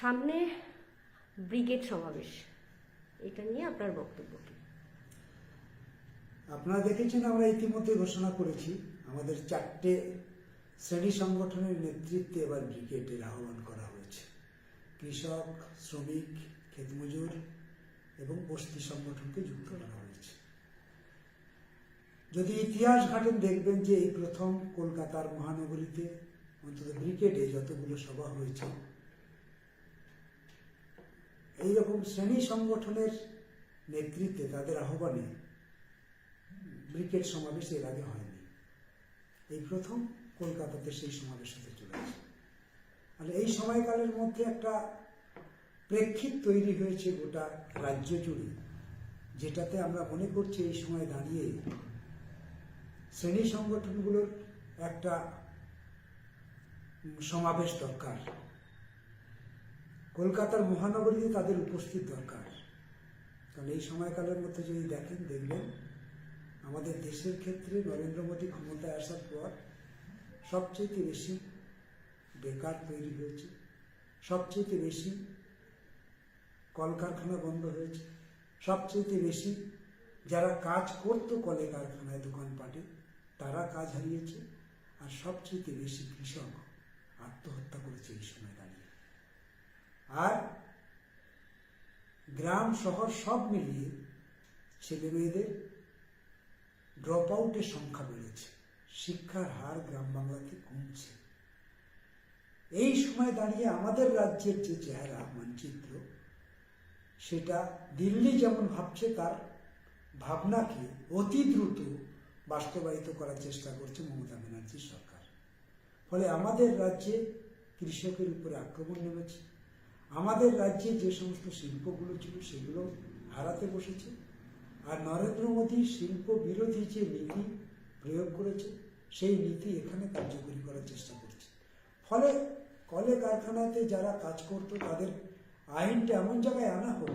সামনে ব্রিগেড সমাবেশ। এটা নিয়ে আপনার বক্তব্য কি? আপনারা দেখেছেন আমরা ইতিমধ্যে ঘোষণা করেছি, আমাদের চারটে শ্রেণি সংগঠনের নেতৃত্বে এবার ব্রিগেডের আহ্বান করা হয়েছে। কৃষক, শ্রমিক ক্ষেতমজুর এবং বস্তি সংগঠনকে যুক্ত করা হয়েছে। যদি ইতিহাস ঘাটেন দেখবেন যে এই প্রথম কলকাতার মহানগরীতে অন্তত ব্রিগেডে যতগুলো সভা হয়েছে এইরকম শ্রেণি সংগঠনের নেতৃত্বে তাদের আহ্বানে ব্রিকেট সমাবেশ এর আগে হয়নি। এই প্রথম কলকাতাতে সেই সমাবেশ হতে চলেছে। মানে এই সময়কালের মধ্যে একটা প্রেক্ষিত তৈরি হয়েছে গোটা রাজ্য জুড়ে, যেটাতে আমরা মনে করছি এই সময় দাঁড়িয়ে শ্রেণি সংগঠনগুলোর একটা সমাবেশ দরকার। কলকাতার মহানগরীতে তাদের উপস্থিত দরকার। কারণ এই সময়কালের মধ্যে যদি দেখেন, দেখবেন, আমাদের দেশের ক্ষেত্রে নরেন্দ্র মোদী ক্ষমতায় আসার পর সবচেয়ে বেশি বেকার তৈরি হয়েছে সবচেয়ে বেশি কলকারখানা বন্ধ হয়েছে সবচেয়ে বেশি যারা কাজ করতো কলে কারখানায় দোকানপাটে, তারা কাজ হারিয়েছে, আর সবচেয়ে বেশি কৃষক আত্মহত্যা করেছে এই সময় দাঁড়িয়ে। আর গ্রাম শহর সব মিলিয়ে ছেলে মেয়েদের ড্রপ আউটের সংখ্যা বেড়েছে। শিক্ষার হার গ্রাম বাংলাতে কমছে। এই সময় দাঁড়িয়ে আমাদের রাজ্যের যে চেহারা মানচিত্র সেটা দিল্লি যেমন ভাবছে, তার ভাবনাকে অতি দ্রুত বাস্তবায়িত করার চেষ্টা করছে মমতা ব্যানার্জির সরকার। ফলে আমাদের রাজ্যে কৃষকের উপরে আক্রমণ নেমেছে। আমাদের রাজ্যে যে সমস্ত শিল্পগুলো ছিল, সেগুলো হারাতে বসেছে। আর নরেন্দ্র মোদী শিল্প বিরোধী যে নীতি প্রয়োগ করেছে, সেই নীতি এখানে কার্যকরী করার চেষ্টা করছে। ফলে কলে কারখানাতে যারা কাজ করতো, তাদের আইনটা এমন জায়গায় আনা হলো,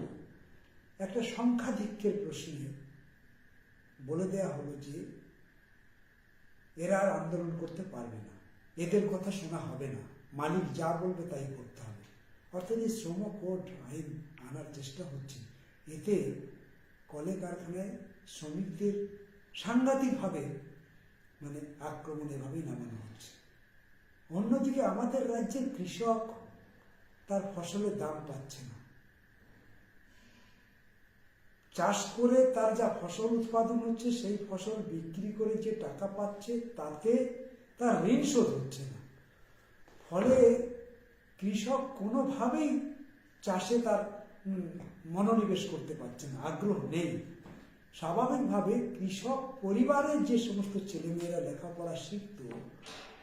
একটা সংখ্যাধিক্যের প্রশ্নে বলে দেয়া হলো যে, এরা আর আন্দোলন করতে পারবে না। এদের কথা শোনা হবে না। মালিক যা বলবে তাই করতে হবে। অর্থাৎ এই শ্রম কোড আইন আনার চেষ্টা হচ্ছে। এতে কলে কারখানায় শ্রমিকদের সাংঘাতিকভাবে মানে আক্রমণ এভাবেই নামানো হচ্ছে। অন্যদিকে আমাদের রাজ্যের কৃষক তার ফসলের দাম পাচ্ছে না। চাষ করে তার যা ফসল উৎপাদন হচ্ছে, সেই ফসল বিক্রি করে যে টাকা পাচ্ছে, তাতে তার ঋণ শোধ হচ্ছে না। ফলে কৃষক কোনোভাবেই চাষে তার মনোনিবেশ করতে পারছে না, আগ্রহ নেই। স্বাভাবিকভাবে কৃষক পরিবারের যে সমস্ত ছেলেমেয়েরা লেখাপড়া শিখত,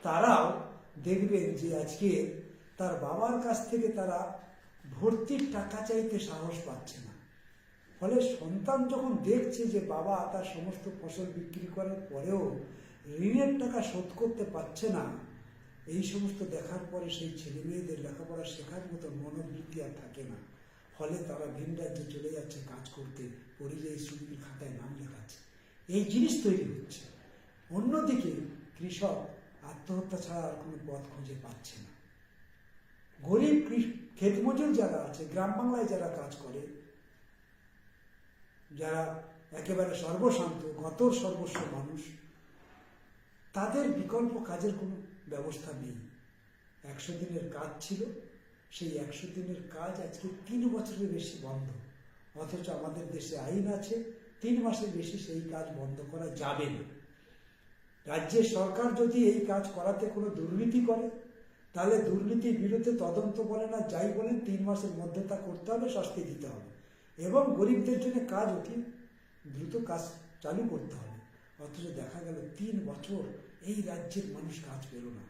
তারাও দেখবেন যে আজকে তার বাবার কাছ থেকে তারা ভর্তির টাকা চাইতে সাহস পাচ্ছে না। ফলে সন্তান যখন দেখছে যে বাবা তার সমস্ত ফসল বিক্রি করার পরেও ঋণের টাকা শোধ করতে পারছে না এই সমস্ত দেখার পরে সেই ছেলে মেয়েদের লেখাপড়া শেখার মতো মনোবৃত্তি আর থাকে না। ফলে তারা ভিন রাজ্যে চলে যাচ্ছে কাজ করতে, পরিযায়ী শ্রমিকের খাতায় নাম লেখাচ্ছে। এই জিনিস তৈরি হচ্ছে। অন্যদিকে কৃষক আত্মহত্যা ছাড়া আর কোনো পথ খুঁজে পাচ্ছে না। গরিব কৃষ- ক্ষেতমজুর যারা আছে, গ্রাম বাংলায় যারা কাজ করে, যারা একেবারে সর্বশান্ত, গতর সর্বস্ব মানুষ, তাদের বিকল্প কাজের কোনো ব্যবস্থা নেই। একশো দিনের কাজ ছিল, সেই একশো দিনের কাজ আজকে তিন বছরের বেশি বন্ধ। অথচ আমাদের দেশে আইন আছে, তিন মাসের বেশি সেই কাজ বন্ধ করা যাবে না। রাজ্যের সরকার যদি এই কাজ করাতে কোনো দুর্নীতি করে, তাহলে দুর্নীতির বিরুদ্ধে তদন্ত বলে না, যাই বলেন তিন মাসের মধ্যে তা করতে হবে, শাস্তি দিতে হবে। এবং গরিবদের জন্য কাজ অতি দ্রুত কাজ চালু করতে হবে। অথচ দেখা গেল তিন বছর এই রাজ্যের মানুষ কাজ পেল না।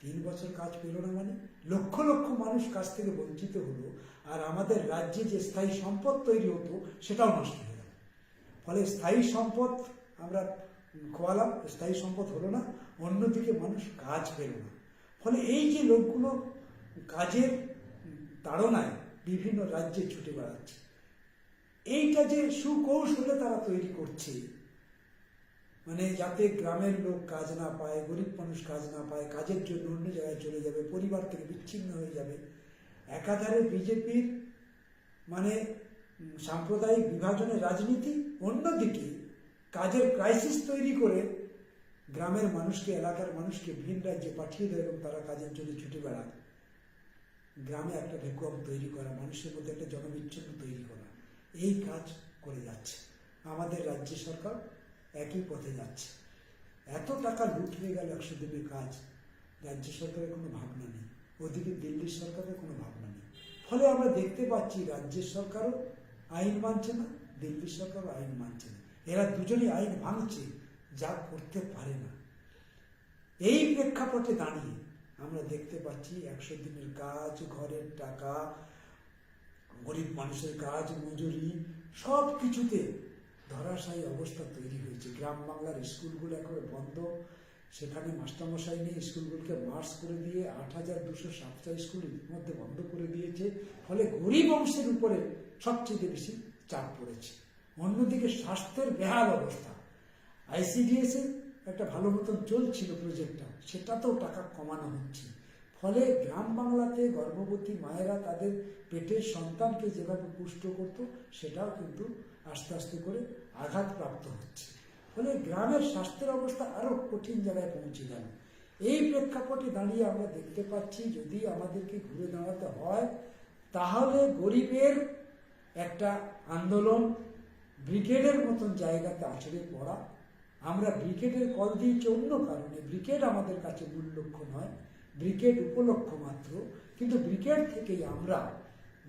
তিন বছর কাজ পেল না মানে? লক্ষ লক্ষ মানুষ কাজ থেকে বঞ্চিত হলো আর আমাদের রাজ্যে যে স্থায়ী সম্পদ তৈরি হতো, সেটাও নষ্ট হয়ে গেল। ফলে স্থায়ী সম্পদ আমরা খোয়ালাম, স্থায়ী সম্পদ হলো না, অন্যদিকে মানুষ কাজ পেল না। ফলে এই যে লোকগুলো কাজের তাড়নায় বিভিন্ন রাজ্যে ছুটে বেড়াচ্ছে, এইটা যে সুকৌশলে তারা তৈরি করছে মানে যাতে গ্রামের লোক কাজ না পায়, গরিব মানুষ কাজ না পায়, কাজের জন্য অন্য জায়গায় চলে যাবে, পরিবার থেকে বিচ্ছিন্ন হয়ে যাবে, একাধারে বিজেপির মানে সাম্প্রদায়িক বিভাজনের রাজনীতি অন্যদিকে কাজের ক্রাইসিস তৈরি করে গ্রামের মানুষকে, এলাকার মানুষকে ভিন রাজ্যে পাঠিয়ে দেয় এবং তারা কাজের জন্য ছুটে বেড়ায়। গ্রামে একটা ভ্যাকুয়াম তৈরি করা, মানুষের মধ্যে একটা জনবিচ্ছিন্ন তৈরি করা, এই কাজ করে যাচ্ছে। আমাদের রাজ্য সরকার একই পথে যাচ্ছে। এত টাকা লুট হয়ে গেল একশো দিনের কাজ। রাজ্য সরকারের কোনো ভাবনা নেই। ওদিকে দিল্লি সরকারের কোনো ভাবনা নেই। ফলে আমরা দেখতে পাচ্ছি রাজ্যের সরকারও আইন মানছে না দিল্লি সরকারও আইন মানছে না। এরা দুজনই আইন ভাঙছে, যা করতে পারে না। এই প্রেক্ষাপটে দাঁড়িয়ে আমরা দেখতে পাচ্ছি একশো দিনের কাজ, ঘরের টাকা, গরিব মানুষের কাজ, মজুরি সব কিছুতে ধরাশায়ী অবস্থা তৈরি হয়েছে। গ্রাম বাংলার স্কুলগুলো একেবারে বন্ধ। সেখানে মাস্টারমশাই নিয়ে স্কুলগুলোকে মার্চ করে দিয়ে আট হাজার দুশো সাতটা স্কুল ইতিমধ্যে বন্ধ করে দিয়েছে। ফলে গরিব অংশের উপরে সবচেয়ে বেশি চাপ পড়েছে। অন্যদিকে স্বাস্থ্যের বেহাল অবস্থা। আইসিডিএস এর একটা ভালো মতন চলছিল প্রজেক্টটা, সেটাতেও টাকা কমানো হচ্ছে। ফলে গ্রাম বাংলাতে গর্ভবতী মায়েরা তাদের পেটের সন্তানকে যেভাবে পুষ্ট করত, সেটাও কিন্তু আস্তে আস্তে করে আঘাতপ্রাপ্ত হচ্ছে। ফলে গ্রামের স্বাস্থ্যের অবস্থা আরও কঠিন জায়গায় পৌঁছে গেল। এই প্রেক্ষাপটে দাঁড়িয়ে আমরা দেখতে পাচ্ছি, যদি আমাদেরকে ঘুরে দাঁড়াতে হয়, তাহলে গরিবের একটা আন্দোলন ব্রিগেডের মতন জায়গাতে আছড়ে পড়া। আমরা ব্রিগেডের কল দিয়েছি অন্য কারণে। ব্রিগেড আমাদের কাছে মূল লক্ষ্য নয়, ব্রিগেড উপলক্ষ মাত্র। কিন্তু ব্রিগেড থেকেই আমরা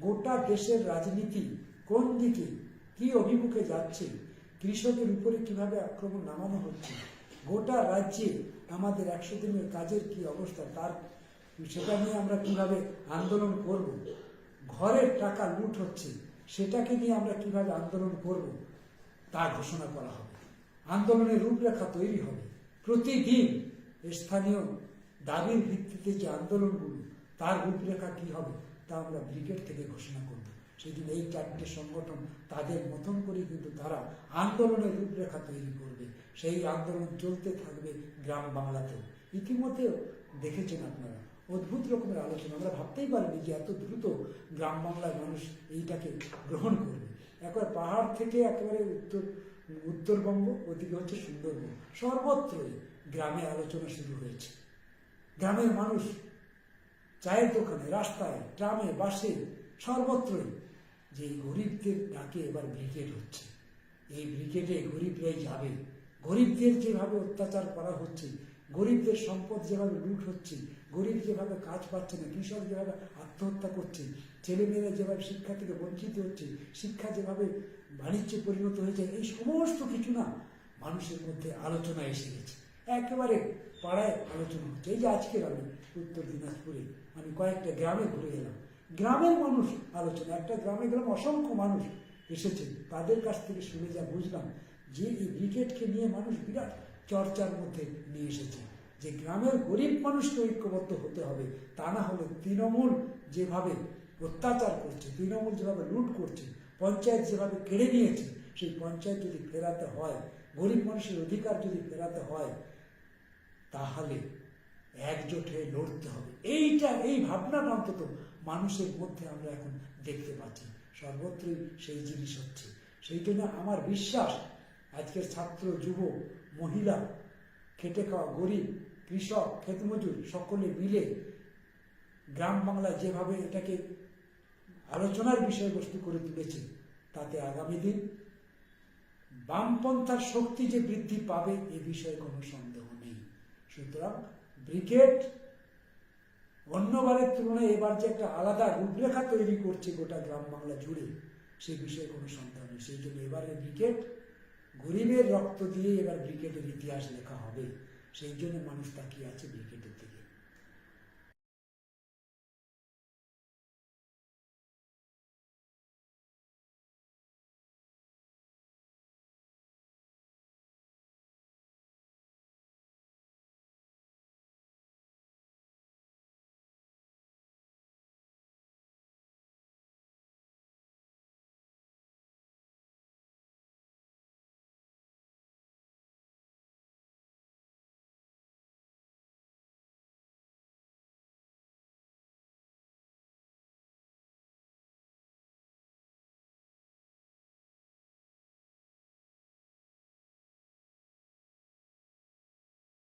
গোটা দেশের রাজনীতি কোন দিকে কি অভিমুখে যাচ্ছে? কৃষকের উপরে কীভাবে আক্রমণ নামানো হচ্ছে? গোটা রাজ্যে আমাদের একশো দিনের কাজের কি অবস্থা? তার সেটা নিয়ে আমরা কীভাবে আন্দোলন করব? ঘরের টাকা লুট হচ্ছে, সেটাকে নিয়ে আমরা কীভাবে আন্দোলন করব? তা ঘোষণা করা হবে। আন্দোলনের রূপরেখা তৈরি হবে। প্রতিদিন স্থানীয় দাবির ভিত্তিতে যে আন্দোলনগুলো, তার রূপরেখা কি হবে, তা আমরা ব্রিগেড থেকে ঘোষণা করব। সেদিন এই চারটে সংগঠন তাদের মতন করে কিন্তু তারা আন্দোলনের রূপরেখা তৈরি করবে। সেই আন্দোলন চলতে থাকবে গ্রাম বাংলাতেও ইতিমধ্যেও দেখেছেন আপনারা, অদ্ভুত রকমের আলোচনা। আমরা ভাবতেই পারিনি যে এত দ্রুত গ্রাম বাংলার মানুষ এইটাকে গ্রহণ করবে। একবার পাহাড় থেকে একেবারে উত্তর, উত্তরবঙ্গ, ওদিকে হচ্ছে সুন্দরবন। সর্বত্রই গ্রামে আলোচনা শুরু হয়েছে। গ্রামের মানুষ চায়ের দোকানে, রাস্তায়, ট্রামে, বাসে সর্বত্রই যে গরিবদের ডাকে এবার ব্রিগেড হচ্ছে। এই ব্রিগেডে গরিবরাই যাবে। গরিবদের যেভাবে অত্যাচার করা হচ্ছে, গরিবদের সম্পদ যেভাবে লুট হচ্ছে, গরিব যেভাবে কাজ পাচ্ছে না, কৃষক যেভাবে আত্মহত্যা করছে, ছেলেমেয়েরা যেভাবে শিক্ষা থেকে বঞ্চিত হচ্ছে, শিক্ষা যেভাবে বাণিজ্যে পরিণত হয়েছে, এই সমস্ত কিছু না মানুষের মধ্যে আলোচনা এসে গেছে। একেবারে পাড়ায় আলোচনা হচ্ছে। এই যে আজকের আমি উত্তর দিনাজপুরে, আমি কয়েকটা গ্রামে ঘুরে এলাম। গ্রামের মানুষ আলোচনা, একটা গ্রামে গ্রামে অসংখ্য মানুষ এসেছেন, তাদের কাছ থেকে শুনে যা বুঝলাম যে এই ব্রিগেডকে নিয়ে মানুষ বিরাট চর্চার মধ্যে নিয়ে এসেছে। যে গ্রামের গরিব মানুষকে ঐক্যবদ্ধ হতে হবে, তা না হলে তৃণমূল যেভাবে অত্যাচার করছে, তৃণমূল যেভাবে লুট করছে, পঞ্চায়েত যেভাবে কেড়ে নিয়েছে, সেই পঞ্চায়েত যদি ফেরাতে হয়, গরিব মানুষের অধিকার যদি ফেরাতে হয়, তাহলে একজোট হয়ে লড়তে হবে। এইটা, এই ভাবনাটা অন্তত মানুষের মধ্যে আমরা এখন দেখতে পাচ্ছি, সর্বত্রই সেই জিনিস হচ্ছে। সেই জন্য আমার বিশ্বাস, আজকের ছাত্র, যুব, মহিলা, খেটে খাওয়া গরিব, কৃষক ক্ষেতমজুর সকলে মিলে গ্রাম বাংলা যেভাবে এটাকে আলোচনার বিষয়বস্তু করে তুলেছে, তাতে আগামী দিন বামপন্থার শক্তি যে বৃদ্ধি পাবে, এ বিষয়ে কোনো সন্দেহ নেই। সুতরাং ব্রিগেড অন্যবারের তুলনায় এবার যে একটা আলাদা রূপরেখা তৈরি করছে গোটা গ্রাম বাংলা জুড়ে, সে বিষয়ে কোনো সন্তান নেই। সেই জন্য এবারে ক্রিকেট গরিবের রক্ত দিয়ে এবার বিকেটের ইতিহাস লেখা হবে। সেই জন্য মানুষ তাকিয়ে আছে ক্রিকেটের দিকে।